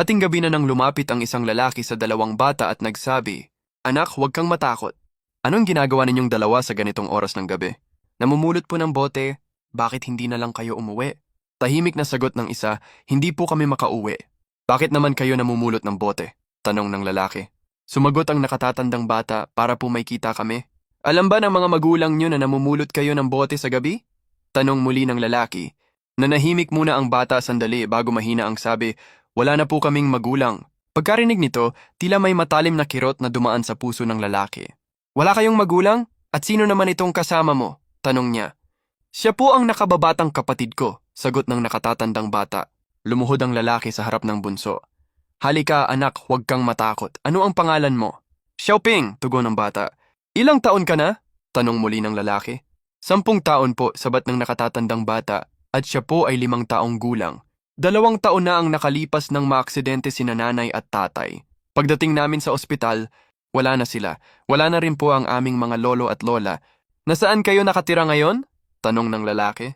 Hating gabi na nang lumapit ang isang lalaki sa dalawang bata at nagsabi, Anak, huwag kang matakot. Anong ginagawa ninyong dalawa sa ganitong oras ng gabi? Namumulot po ng bote, bakit hindi na lang kayo umuwi? Tahimik na sagot ng isa, hindi po kami makauwi. Bakit naman kayo namumulot ng bote? Tanong ng lalaki. Sumagot ang nakatatandang bata para po may kita kami. Alam ba ng mga magulang nyo na namumulot kayo ng bote sa gabi? Tanong muli ng lalaki. Nanahimik muna ang bata sandali bago mahina ang sabi, wala na po kaming magulang. Pagkarinig nito, tila may matalim na kirot na dumaan sa puso ng lalaki. Wala kayong magulang? At sino naman itong kasama mo? Tanong niya. Siya po ang nakababatang kapatid ko, sagot ng nakatatandang bata. Lumuhod ang lalaki sa harap ng bunso. Halika anak, huwag kang matakot. Ano ang pangalan mo? Xiaoping, tugon ng bata. Ilang taon ka na? Tanong muli ng lalaki. Sampung taon po, sabat ng nakatatandang bata, at siya po ay limang taong gulang. Dalawang taon na ang nakalipas ng maaksidente sina nanay at tatay. Pagdating namin sa ospital, wala na sila. Wala na rin po ang aming mga lolo at lola. Nasaan kayo nakatira ngayon? Tanong ng lalaki.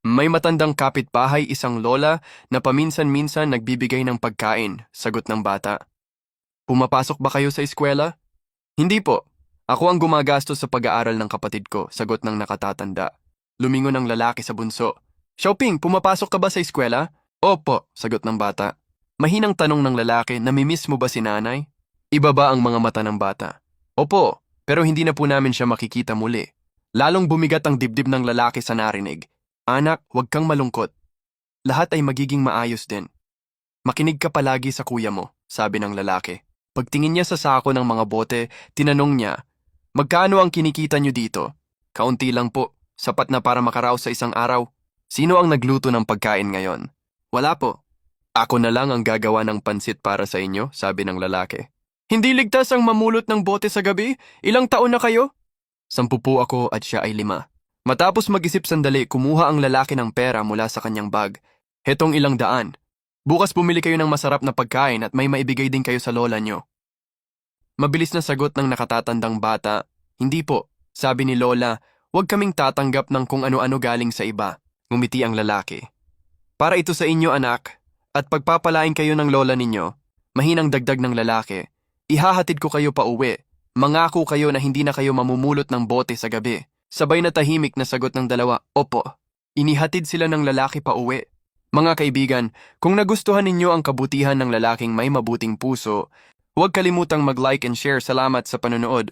May matandang kapitbahay isang lola na paminsan-minsan nagbibigay ng pagkain, sagot ng bata. Pumapasok ba kayo sa eskwela? Hindi po. Ako ang gumagastos sa pag-aaral ng kapatid ko, sagot ng nakatatanda. Lumingon ang lalaki sa bunso. Xiaoping, pumapasok ka ba sa eskwela? Opo, sagot ng bata. Mahinang tanong ng lalaki, namimiss mo ba si nanay? Ibaba ang mga mata ng bata. Opo, pero hindi na po namin siya makikita muli. Lalong bumigat ang dibdib ng lalaki sa narinig. Anak, huwag kang malungkot. Lahat ay magiging maayos din. Makinig ka palagi sa kuya mo, sabi ng lalaki. Pagtingin niya sa sako ng mga bote, tinanong niya, Magkano ang kinikita niyo dito? Kaunti lang po, sapat na para makaraos sa isang araw. Sino ang nagluto ng pagkain ngayon? Wala po. Ako na lang ang gagawa ng pansit para sa inyo, sabi ng lalaki. Hindi ligtas ang mamulot ng bote sa gabi? Ilang taon na kayo? Sampu po ako at siya ay lima. Matapos mag-isip sandali, kumuha ang lalaki ng pera mula sa kanyang bag. Hetong ilang daan. Bukas bumili kayo ng masarap na pagkain at may maibigay din kayo sa lola nyo. Mabilis na sagot ng nakatatandang bata, Hindi po, sabi ni Lola, huwag kaming tatanggap ng kung ano-ano galing sa iba. Ngumiti ang lalaki. Para ito sa inyo anak, at pagpapalain kayo ng lola ninyo, mahinang dagdag ng lalaki, ihahatid ko kayo pa uwi. Mangako kayo na hindi na kayo mamumulot ng bote sa gabi. Sabay na tahimik na sagot ng dalawa, Opo. Inihatid sila ng lalaki pa uwi. Mga kaibigan, kung nagustuhan ninyo ang kabutihan ng lalaking may mabuting puso, huwag kalimutang mag-like and share. Salamat sa panonood.